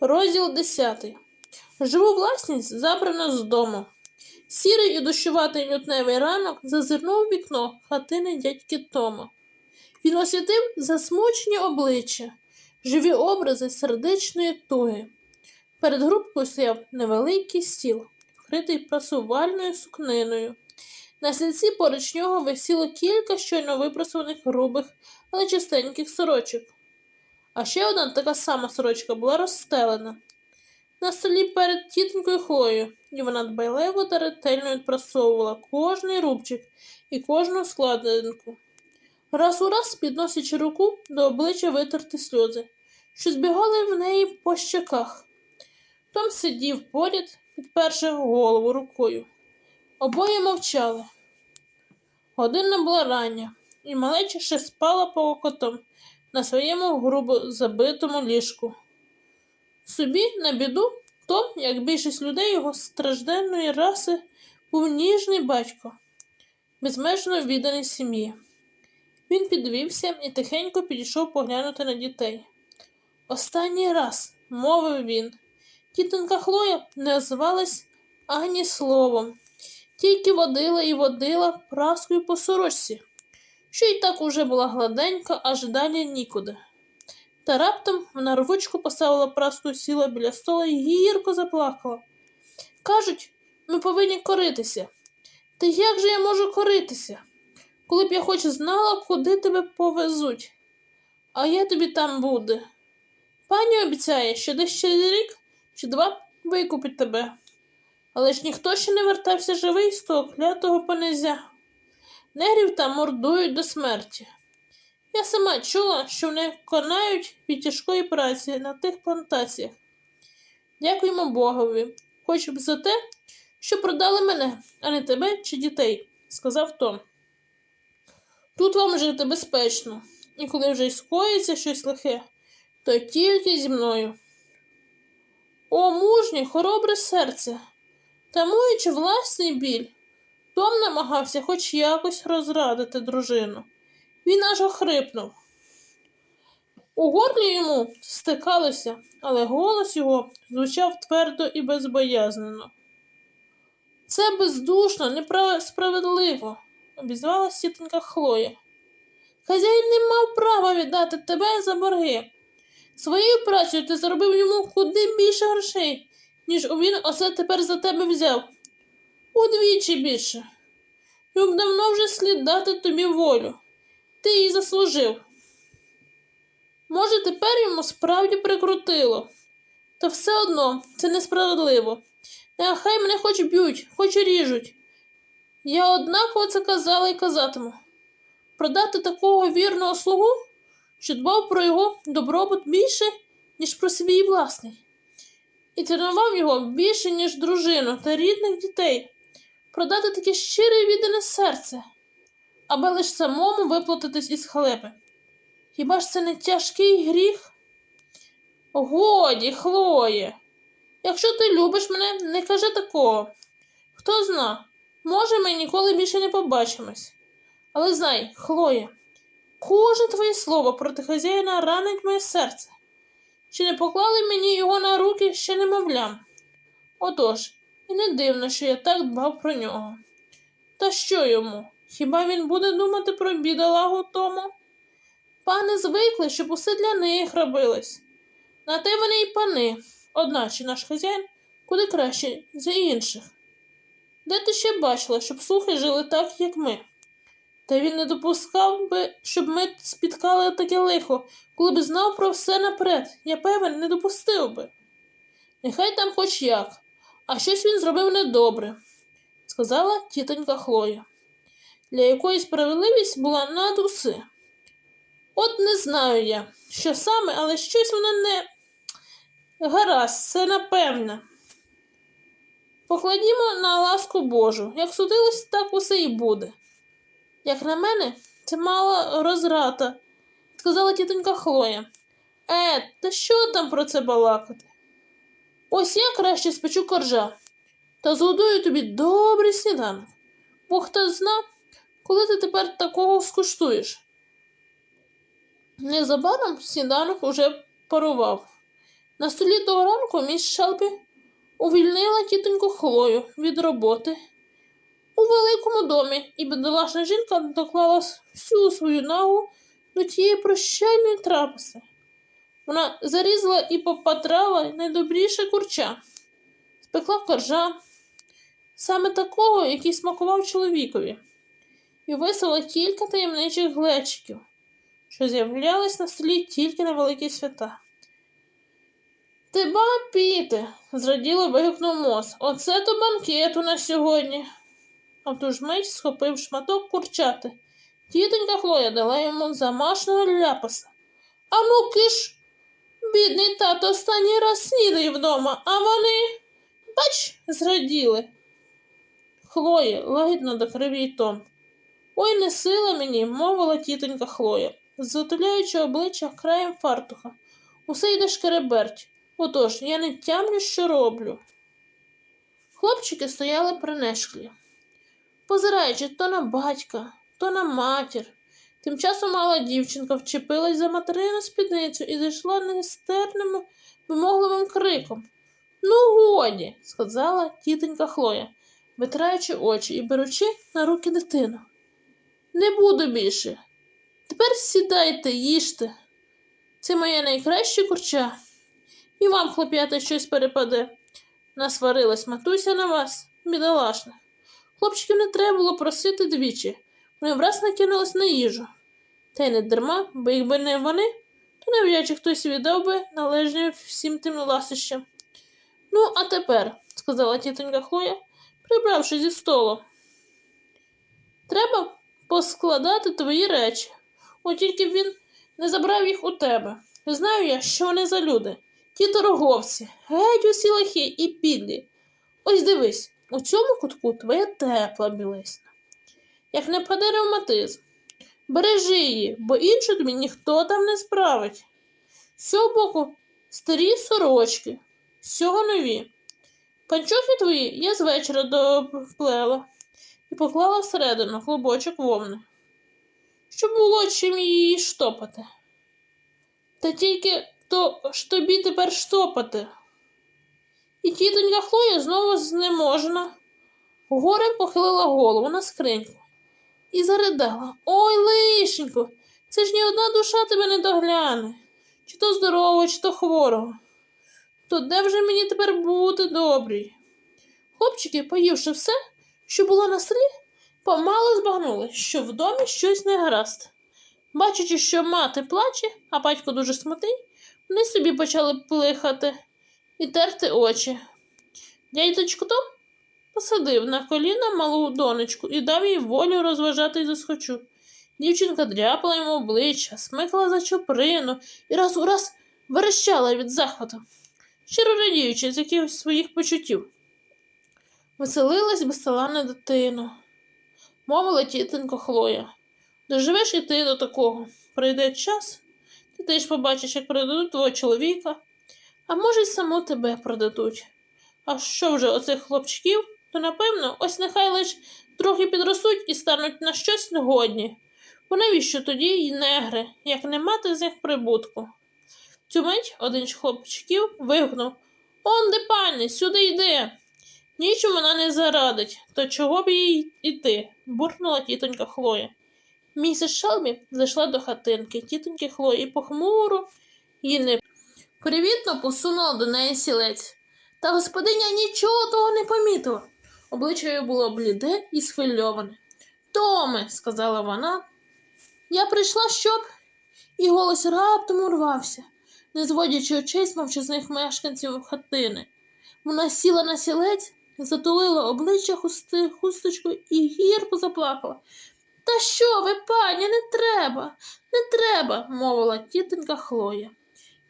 Розділ 10. Живу власність забрана з дому. Сірий і дощуватий лютневий ранок зазирнув вікно хатини дядьки Тома. Він освітив засмучені обличчя, живі образи сердечної туги. Перед грубкою стояв невеликий стіл, вкритий прасувальною сукниною. На стільці поруч нього висіло кілька щойно випрасуваних грубих, але чистеньких сорочок. А ще одна така сама сорочка була розстелена на столі перед тітонькою Хлоєю, і вона дбайливо та ретельно відпрасовувала кожний рубчик і кожну складинку. Раз у раз, підносячи руку, до обличчя витерти сльози, що збігали в неї по щеках. Том сидів поряд, підперши голову рукою. Обоє мовчали. Година була рання, і малеча ще спала покотом на своєму грубо забитому ліжку. Собі на біду, Том, як більшість людей його стражденної раси, був ніжний батько, безмежно відданий сім'ї. Він підвівся і тихенько підійшов поглянути на дітей. Останній раз, мовив він, тітонька Хлоя не озвалась ані словом, тільки водила і водила праскою по сорочці, що й так уже була гладенька, аж далі нікуди. Та раптом вона рвучко поставила праску, сіла біля стола і гірко заплакала. Кажуть, ми повинні коритися. Та як же я можу коритися? Коли б я хоч знала, куди тебе повезуть, а я тобі там буде. Пані обіцяє, що десь через рік чи два викупить тебе. Але ж ніхто ще не вертався живий з того клятого понизя. Негрів там мордують до смерті. Я сама чула, що вони конають від тяжкої праці на тих плантаціях. Дякуємо Богові, хоч б за те, що продали мене, а не тебе чи дітей, сказав Том. Тут вам жити безпечно, і коли вже й скоїться щось лихе, то тільки зі мною. О, мужнє, хоробре серце, тамуючи власний біль, Том намагався хоч якось розрадити дружину. Він аж охрипнув. У горлі йому стикалося, але голос його звучав твердо і безбоязнено. Це бездушно, несправедливо, обізвалась тітонька Хлоя. Хазяїн не мав права віддати тебе за борги. Своєю працею ти заробив йому куди більше грошей, ніж він оце тепер за тебе взяв. Удвічі більше. Йому давно вже слід дати тобі волю. Ти її заслужив. Може, тепер йому справді прикрутило. Та все одно це несправедливо. Нехай мене хоч б'ють, хоч ріжуть. Я однаково це казала і казатиму. Продати такого вірного слугу, що дбав про його добробут більше, ніж про свій власний, і тренував його більше, ніж дружину та рідних дітей, продати таке щире і віддане серце, аби лише самому виплатитись із халепи. Хіба ж це не тяжкий гріх? Годі, Хлоє, якщо ти любиш мене, не кажи такого. Хто зна, може, ми ніколи більше не побачимось. Але знай, Хлоє, кожне твоє слово проти хазяїна ранить моє серце. Чи не поклали мені його на руки ще немовлям? Отож, і не дивно, що я так дбав про нього. Та що йому? Хіба він буде думати про бідолагу тому? Пани звикли, щоб усе для них робилось. На те вони й пани, одначе наш хазяїн куди краще за інших. Де ти ще бачила, щоб слухи жили так, як ми? Та він не допускав би, щоб ми спіткали таке лихо, коли б знав про все наперед. Я певен, не допустив би. Нехай там хоч як, а щось він зробив недобре, сказала тітонька Хлоя, для якої справедливість була над усе. От не знаю я, що саме, але щось воно не гаразд, це напевне. Покладімо на ласку Божу. Як судилось, так усе і буде. Як на мене, це мала розрата, сказала тітонька Хлоя. Е, та що там про це балакати? Ось я краще спечу коржа та згодую тобі добрий сніданок. Бо хто зна, коли ти тепер такого скуштуєш. Незабаром сніданок уже парував. На столі того ранку міс Шелбі увільнила тітоньку Хлою від роботи у великому домі, і бідолашна жінка доклала всю свою нагу до тієї прощальної трапези. Вона зарізала і попатрала найдобріше курча, спекла коржа, саме такого, який смакував чоловікові, і висила кілька таємничих глечиків, що з'являлись на столі тільки на великі свята. Ти ба, піте, зраділо вигукнув Мос. Оце то банкет у нас сьогодні. А в ту ж мить схопив шматок курчати. Тітонька Хлоя дала йому замашного ляпаса. А ну киш, бідний тато останній раз снідає вдома, а вони, бач, зраділи. Хлоя лагідно до кривій Том. Ой, не сила мені, мовила тітонька Хлоя, затуляючи обличчя краєм фартуха. Усе йде шкереберть. Отож, я не тямлю, що роблю. Хлопчики стояли принишклі, позираючи то на батька, то на матір. Тим часом мала дівчинка вчепилась за материну спідницю і зайшла нестерним вимогливим криком. Ну, годі, сказала тітонька Хлоя, витираючи очі і беручи на руки дитину. Не буду більше. Тепер сідайте, їжте. Це моє найкраще курча. І вам, хлоп'ята, щось перепаде. Насварилась матуся на вас, бідолашна. Хлопчиків не треба було просити двічі. Вони враз накинулись на їжу. Та й не дарма, бо якби не вони, то навряд чи хтось віддав би належне всім тим ласощам. Ну, а тепер, сказала тітонька Хлоя, прибравши зі столу. Треба поскладати твої речі. От тільки б він не забрав їх у тебе. Знаю я, що вони за люди. Ті торговці, геть усі лихі і підлі. Ось дивись, у цьому кутку твоя тепла білизна. Як не паде ревматизм, бережи її, бо іншу тобі ніхто там не справить. З цього боку старі сорочки, з цього нові. Панчохи твої я з вечора доплела і поклала всередину клубочок вовни, щоб було чим її штопати. Та тільки то ж тобі тепер штопати. І тітонька Хлоя знову знеможена. Горем похилила голову на скриньку і заридала. Ой, лишенько, це ж ні одна душа тебе не догляне, чи то здорового, чи то хворого. То де вже мені тепер бути добрій? Хлопчики, поївши все, що було на столі, помало збагнули, що в домі щось не гаразд. Бачачи, що мати плаче, а батько дуже смутий, вони собі почали плихати і терти очі. Дядечко Том посадив на коліна малу донечку і дав їй волю розважати й засхочу. Дівчинка дряпала йому обличчя, смикала за чоприну і раз у раз верещала від захвату, щиро радіючи з якихось своїх почуттів. Веселилась безталанна дитина, мовила тітонько Хлоя. Доживеш і ти до такого. Прийде час, ти теж побачиш, як продадуть твого чоловіка, а може, й саму тебе продадуть. А що вже оцих хлопчиків, то напевно, ось нехай лиш трохи підростуть і стануть на щось негодні. Бо навіщо тоді й негри, як не мати з них прибутку? Цю мить один з хлопчиків вигукнув Он де пані, сюди йди. Нічому вона не зарадить, то чого б їй іти? буркнула тітонька Хлоя. Місіс Шелбі зайшла до хатинки тітоньки Хлої і похмуро її не привітно посунула до неї сілець. Та господиня нічого того не помітила. Обличчя її було бліде і схвильоване. Томе, сказала вона, я прийшла, щоб. І голос раптом урвався, не зводячи очей з мовчазних мешканців хатини. Вона сіла на сілець, затулила обличчя хусти, хусточкою і гірко заплакала. Та що ви, пані, не треба, не треба, мовила тітонька Хлоя.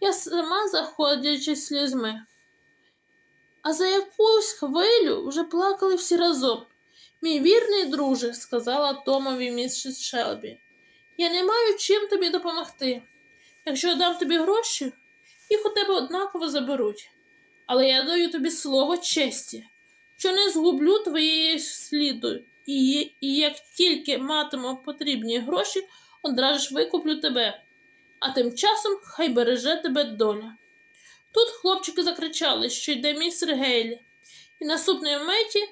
Я сама заходячи слізьми. А за якусь хвилю вже плакали всі разом. Мій вірний друже, сказала Томові міс Шелбі, я не маю чим тобі допомогти. Якщо дам тобі гроші, їх у тебе однаково заберуть. Але я даю тобі слово честі, що не згублю твоєї сліду, і, і як тільки матиму потрібні гроші, одразу ж викуплю тебе, а тим часом хай береже тебе доля. Тут хлопчики закричали, що йде містер Гейлі, і наступної миті,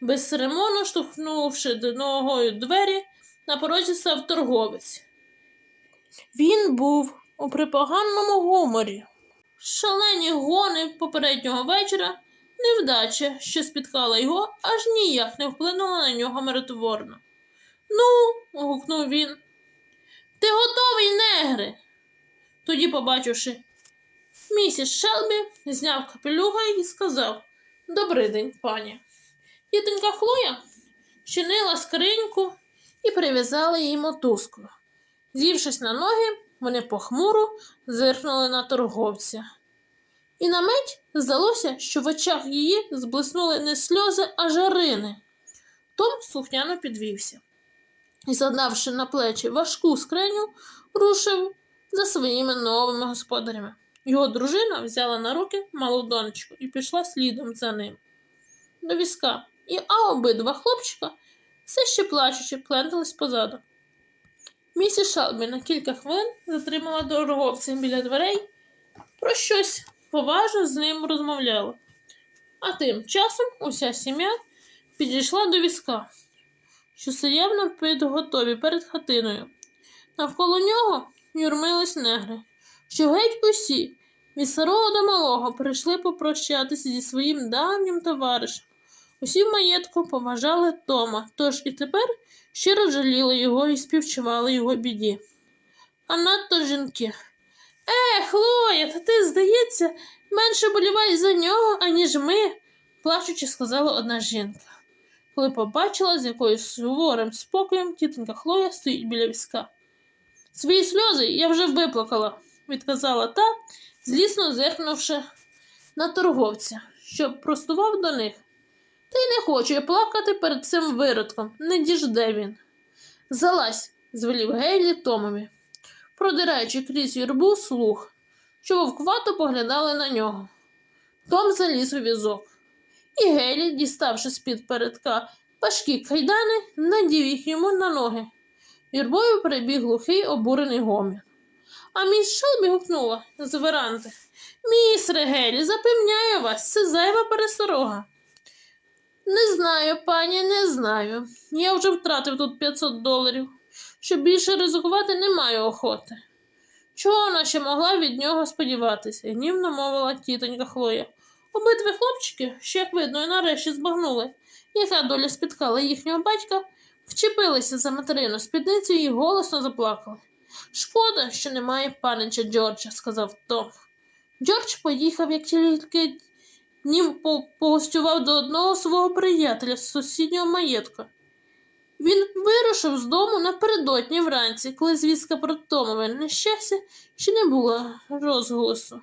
без церемону, штовхнувши ногою двері, на порозі став торговець. Він був у припоганому гуморі. Шалені гони попереднього вечора, невдача, що спіткала його, аж ніяк не вплинула на нього миротворно. Ну, гукнув він. Ти готовий, негри? Тоді, побачивши місіс Шелбі, зняв капелюга і сказав Добрий день, пані. Тітонька Хлоя чинила скриньку і прив'язала їй мотузку. З'ївшись на ноги, вони похмуро зиркнули на торговця. І на мить здалося, що в очах її зблиснули не сльози, а жарини. Том слухняно підвівся і, задавши на плечі важку скриню, рушив за своїми новими господарями. Його дружина взяла на руки малу донечку і пішла слідом за ним. До візка, і а обидва хлопчика, все ще плачучи, плентались позаду. Місіс Шалбі на кілька хвилин затримала торговця біля дверей, про щось поважно з ним розмовляла. А тим часом уся сім'я підійшла до візка, що стояв на підготові перед хатиною. Навколо нього юрмились негри, що геть усі, від старого до малого, прийшли попрощатися зі своїм давнім товаришем. Усі в маєтку поважали Тома, тож і тепер щиро жаліли його і співчували його біді. А надто жінки. Е, Хлоя, та ти, здається, менше боліваєш за нього, аніж ми, плачучи, сказала одна жінка. Коли побачила, з якою суворим спокоєм тітонька Хлоя стоїть біля візка. Свої сльози я вже виплакала, відказала та, злісно зиркнувши на торговця, що простував до них. Та й не хочу я плакати перед цим виродком, не діжде він. Залазь, звелів Гейлі Томові, продираючи крізь юрбу слух, що вовквато поглядали на нього. Том заліз у візок. І Гейлі, діставши з-під передка важкі кайдани, надів їх йому на ноги. Юрбою прибіг глухий обурений гомір. А міс Шелбі гукнула з веранди. Місре Гелі, запевняю вас, це зайва пересторога. Не знаю, пані, не знаю. Я вже втратив тут 500 доларів. Щоб більше ризикувати не маю охоти. Чого вона ще могла від нього сподіватися? гнівно мовила тітонька Хлоя. Обидві хлопчики, що, як видно, і нарешті збагнули, яка доля спіткала їхнього батька, вчепилися за материну спідницю і голосно заплакали. Шкода, що немає панича Джорджа, сказав Том. Джордж поїхав, як тільки днів погостював до одного свого приятеля з сусіднього маєтка. Він вирушив з дому напередодні вранці, коли звістка про Томове нещастя ще не було розголосу.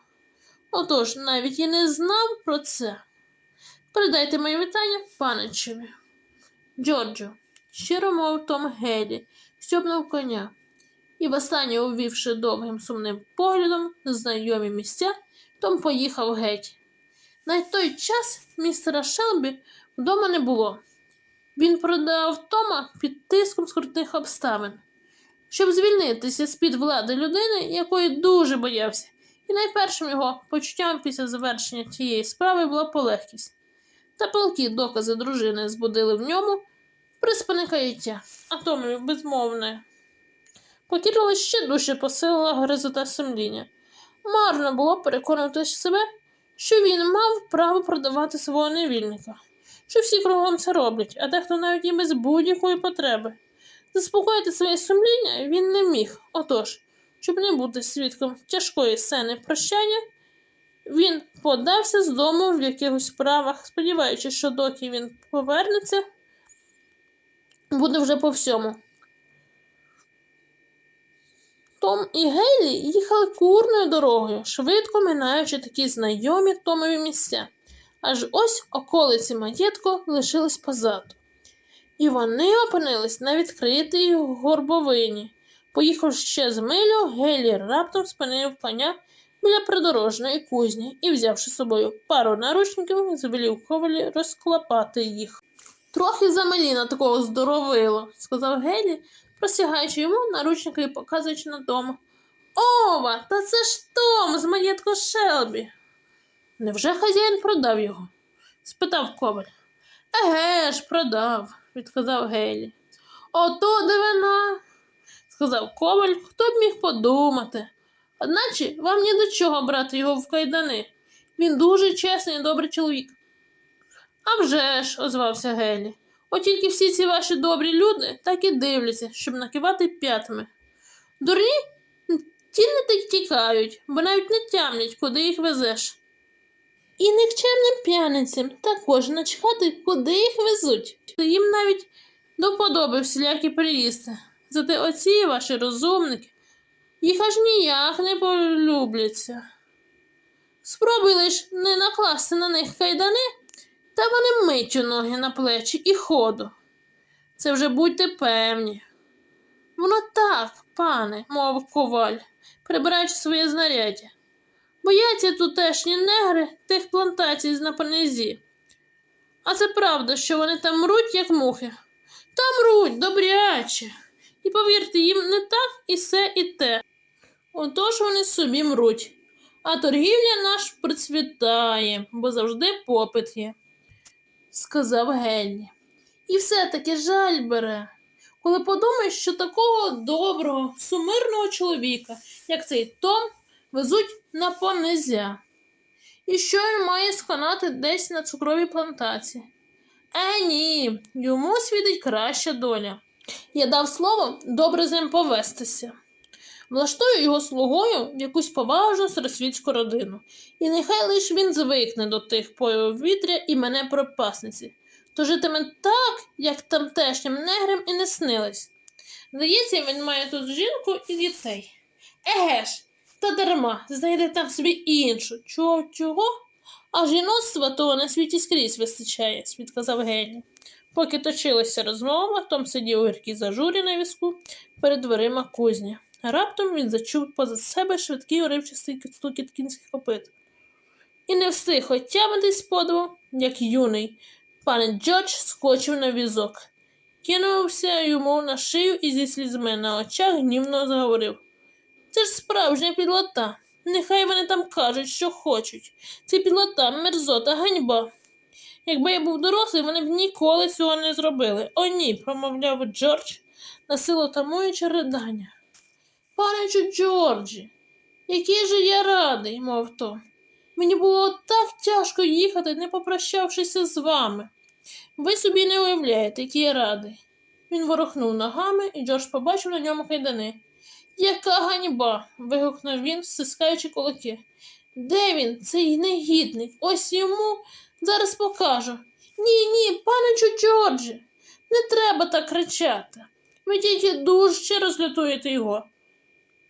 Отож, навіть і не знав про це. Передайте моє вітання паничеві. Джорджо, щиро мов Том Гелі, стьопнув коня, і востаннє увівши довгим сумним поглядом знайомі місця, Том поїхав геть. На той час містера Шелбі вдома не було. Він продав Тома під тиском скрутних обставин, щоб звільнитися з-під влади людини, якої дуже боявся, і найпершим його почуттям після завершення тієї справи була полегкість. Та палкі докази дружини збудили в ньому приспане каяття, а Томові безмовне. Покірливість ще дужче посилила гризота сумління. Марно було переконувати себе, що він мав право продавати свого невільника, що всі кругом це роблять, а дехто навіть і без будь-якої потреби. Заспокоїти своє сумління він не міг. Отож, щоб не бути свідком тяжкої сцени прощання, він подався з дому в якихось справах, сподіваючись, що доки він повернеться, буде вже по всьому. Том і Гейлі їхали курною дорогою, швидко минаючи такі знайомі Томові місця. Аж ось околиці маєтку лишились позаду. І вони опинились на відкритій горбовині. Поїхавши ще з милю, Гейлі раптом спинив коня біля придорожної кузні і, взявши з собою пару наручників, звелів ковалі розклапати їх. Трохи замалі на такого здоровило, сказав Гелі, простягаючи йому наручники і показуючи на Тома. Ова, та це ж Том з маєтку Шелбі. Невже хазяїн продав його? спитав коваль. Еге ж, продав, відказав Гейлі. Ото дивина, сказав коваль, хто б міг подумати. Одначе вам ні до чого брати його в кайдани. Він дуже чесний і добрий чоловік. «А вже ж, озвався Гелі. От тільки всі ці ваші добрі люди так і дивляться, щоб накивати п'ятами. Дурні ті не тікають, бо навіть не тямлять, куди їх везеш. І никчемним п'яницям також начхати, куди їх везуть. Їм навіть до вподоби всілякі приїзди. Зате оці ваші розумники їх аж ніяк не полюбляться. Спробуй лиш не накласти на них кайдани, та вони миттю ноги на плечі і ходу. Це вже будьте певні. Воно так, пане, мовив коваль, прибираючи своє знаряддя. Бояться тутешні негри тих плантацій з напонизі. А це правда, що вони там мруть, як мухи. Та мруть, добряче. І повірте, їм не так і се, і те. Отож вони собі мруть. А торгівля наш процвітає, бо завжди попит є, сказав Генні. І все-таки жаль бере, коли подумаєш, що такого доброго, сумирного чоловіка, як цей Том, везуть на понизя. І що він має сконати десь на цукровій плантації? Е, ні, йому світить краща доля. Я дав слово добре з ним повестися. Влаштую його слугою в якусь поважну старосвітську родину, і нехай лиш він звикне до тих повітря і мене пропасниці, то житиме так, як тамтешнім неграм і не снилось. Здається, він має тут жінку і дітей. Еге ж, та дарма, знайде там собі іншу. Чого, чого? А жіноцтва того на світі скрізь вистачає, відказав Гелі. Поки точилася розмова, Том сидів у гіркій зажурі на візку перед дверима кузні. Раптом він зачув поза себе швидкий уривчастий стукіт кінських копит. І не встиг отямитись з подиву, як юний. Пан Джордж скочив на візок, кинувся йому на шию і зі слізьми на очах гнівно заговорив. Це ж справжня підлота. Нехай вони там кажуть, що хочуть. Це підлота, мерзота, ганьба. Якби я був дорослий, вони б ніколи цього не зробили. О, ні, промовляв Джордж, насилу тамуючи ридання. Паничу Джорджі, який же я радий, мов то. Мені було так тяжко їхати, не попрощавшися з вами. Ви собі не уявляєте, який я радий. Він ворухнув ногами, і Джордж побачив на ньому кайдани. Яка ганьба. вигукнув він, стискаючи кулаки. Де він, цей негідник? Ось йому зараз покажу. Ні, ні, паничу Джорджі, не треба так кричати. Ви тільки дужче розлютуєте його.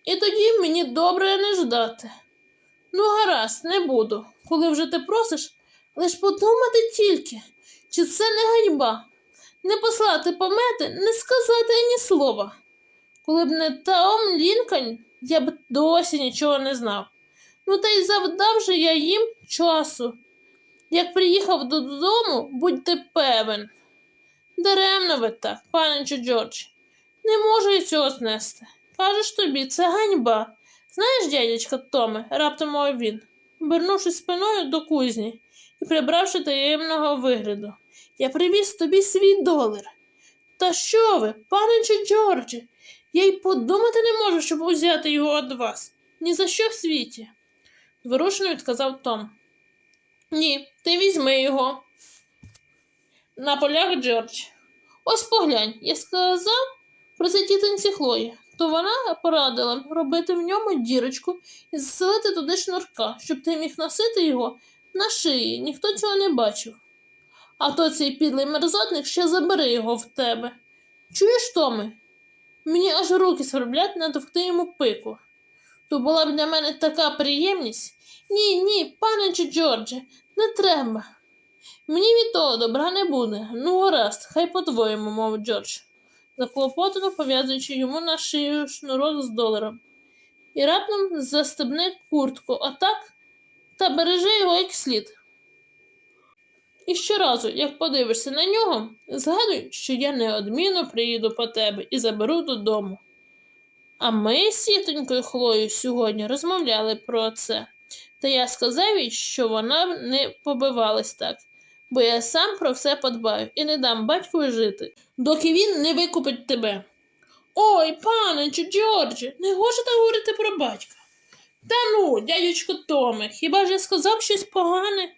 І тоді мені добре не ждати. Ну, гаразд, не буду. Коли вже ти просиш, лиш подумати тільки, чи це не ганьба, не послати помети, не сказати ані слова. Коли б не Том Лінкольн, я б досі нічого не знав. Ну та й завдав же я їм часу. Як приїхав додому, будьте певен. Даремно ви так, паничу Джордж. Не можу я цього знести. Кажеш тобі, це ганьба. Знаєш, дядечка Томе, раптом мовив він, обернувшись спиною до кузні і прибравши таємного вигляду. Я привіз тобі свій долар. Та що ви, паничу Джорджі, я й подумати не можу, щоб узяти його від вас. Ні за що в світі. Зворушено відказав Том. Ні, ти візьми його. На полях Джордж. Ось поглянь, я сказав про це тітоньці Хлої, то вона порадила робити в ньому дірочку і заселити туди шнурка, щоб ти міг носити його на шиї, ніхто цього не бачив. А то цей підлий мерзотник ще забере його в тебе. Чуєш, Томи? Мені аж руки сверблять надовкти йому пику. То була б для мене така приємність. Ні, ні, паничу Джордже, не треба. Мені від того добра не буде. Ну, гаразд, хай по-твоєму, мов Джордж, заклопотано пов'язуючи йому на шию шнурок з доларом. І раптом застебни куртку, а так та бережи його як слід. І щоразу, як подивишся на нього, згадуй, що я неодмінно приїду по тебе і заберу додому. А ми з сітонькою Хлою сьогодні розмовляли про це. Та я сказав їй, що вона не побивалась так, бо я сам про все подбаю і не дам батькові жити, доки він не викупить тебе. Ой, паничу, Джорджі, не так говорити про батька. Та ну, дядючко Томе, хіба ж я сказав щось погане?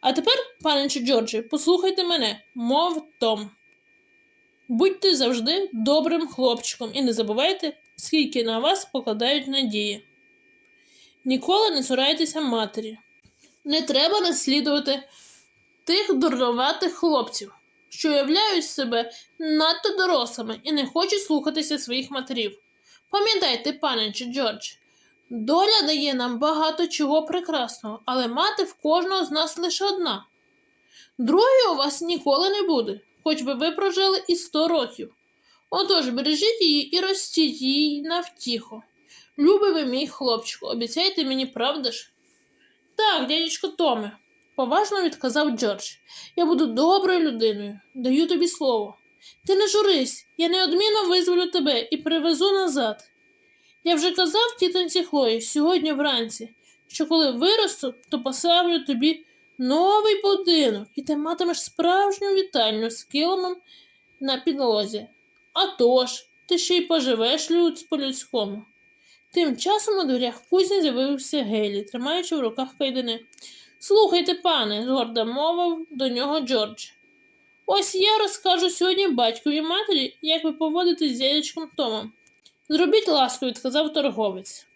А тепер, паничу Джорджі, послухайте мене, мов Том. Будьте завжди добрим хлопчиком і не забувайте, скільки на вас покладають надії. Ніколи не цурайтеся матері. Не треба наслідувати тих дурноватих хлопців, що уявляють себе надто дорослими і не хочуть слухатися своїх матерів. Пам'ятайте, паничу Джордж, доля дає нам багато чого прекрасного, але мати в кожного з нас лише одна. Другої у вас ніколи не буде, хоч би ви прожили і сто років. Отож, бережіть її і ростіть її на втіху. Любий ви мій хлопчику, обіцяйте мені, правда ж? Так, дядечко Томе, поважно відказав Джордж. Я буду доброю людиною, даю тобі слово. Ти не журись, я неодмінно визволю тебе і привезу назад. Я вже казав тітоньці Хлої сьогодні вранці, що коли виросту, то поставлю тобі новий будинок, і ти матимеш справжню вітальню з килимом на підлозі. А тож, ти ще й поживеш люд по-людському. Тим часом у дверях кузні з'явився Гейлі, тримаючи в руках кайдани. Слухайте, пане, гордо мовив до нього Джордж. Ось я розкажу сьогодні батькові і матері, як ви поводитесь з дядечком Томом. Зробіть ласку, відказав торговець.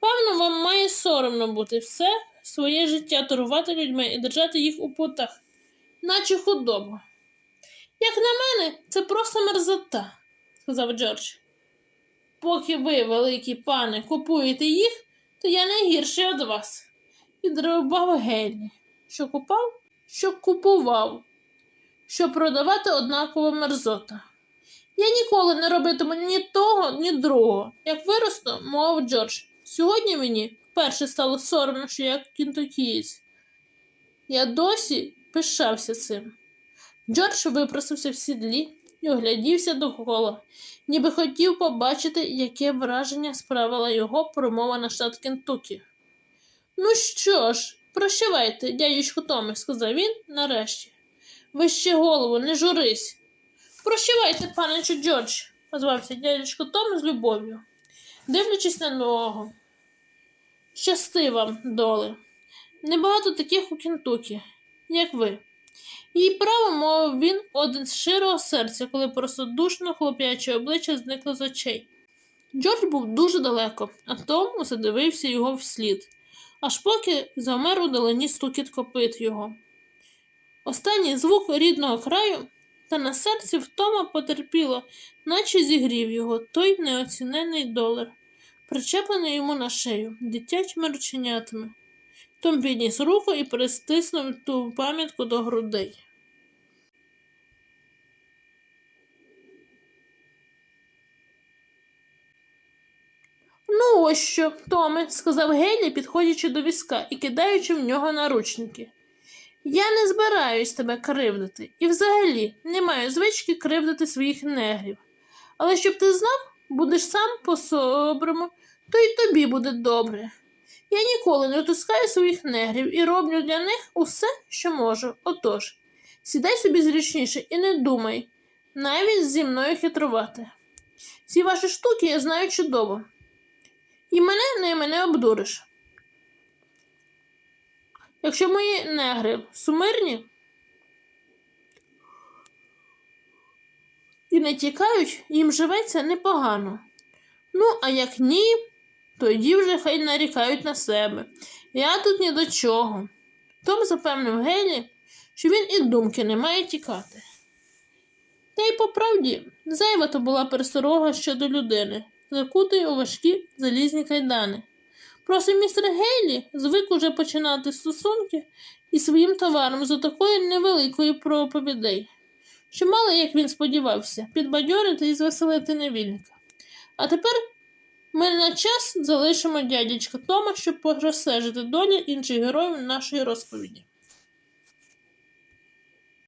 Певно, вам має соромно бути все своє життя торгувати людьми і держати їх у путах, наче худобу. Як на мене, це просто мерзота, сказав Джордж. Поки ви, великі пане, купуєте їх, то я не гірший від вас. Відрубав Гелі, що купав, що купував, що продавати однаково мерзота. Я ніколи не робитиму ні того, ні другого. Як виросту, мовив Джордж. Сьогодні мені вперше стало соромно, що я кінтокієць. Я досі пишався цим. Джордж випросився в сідлі і оглядівся довкола, ніби хотів побачити, яке враження справила його промова на штат Кентукі. Ну що ж, прощавайте, дядючку Томе, сказав він нарешті. Вище голову, не журись. Прощавайте, паничу Джордж, озвався дядечко Том з любов'ю, дивлячись на нього. Щасти вам, доле. Небагато таких у Кентукі, як ви. Їй право мовив він один з широго серця, коли простодушно хлоп'яче обличчя зникло з очей. Джордж був дуже далеко, а Том усе дивився його вслід, аж поки замер у далині стукіт копит його. Останній звук рідного краю та на серці втома потерпіло, наче зігрів його той неоцінений долар, причеплений йому на шею дитячими рученятами. Том підніс руку і пристиснув ту пам'ятку до грудей. Ну, ось що, Томе, сказав Гелі, підходячи до візка і кидаючи в нього наручники. Я не збираюсь тебе кривдити і взагалі не маю звички кривдити своїх негрів. Але щоб ти знав, будеш сам по-соброму, то й тобі буде добре. Я ніколи не отискаю своїх негрів і роблю для них усе, що можу. Отож, сідай собі зручніше і не думай, навіть зі мною хитрувати. Ці ваші штуки я знаю чудово. І мене ними не обдуриш. Якщо мої негри сумирні і не тікають, їм живеться непогано. Ну, а як ні, тоді вже хай нарікають на себе. Я тут ні до чого. Том запевнив Гелі, що він і думки не має тікати. Та й по правді, зайва то була пересторога щодо людини, закутої у важкі залізні кайдани. Просто містер Гейлі звик уже починати стосунки із своїм товаром з такої невеликої проповідей, що мало, як він сподівався, підбадьорити і звеселити невільника. А тепер ми на час залишимо дядячка Тома, щоб розстежити долі інших героїв нашої розповіді.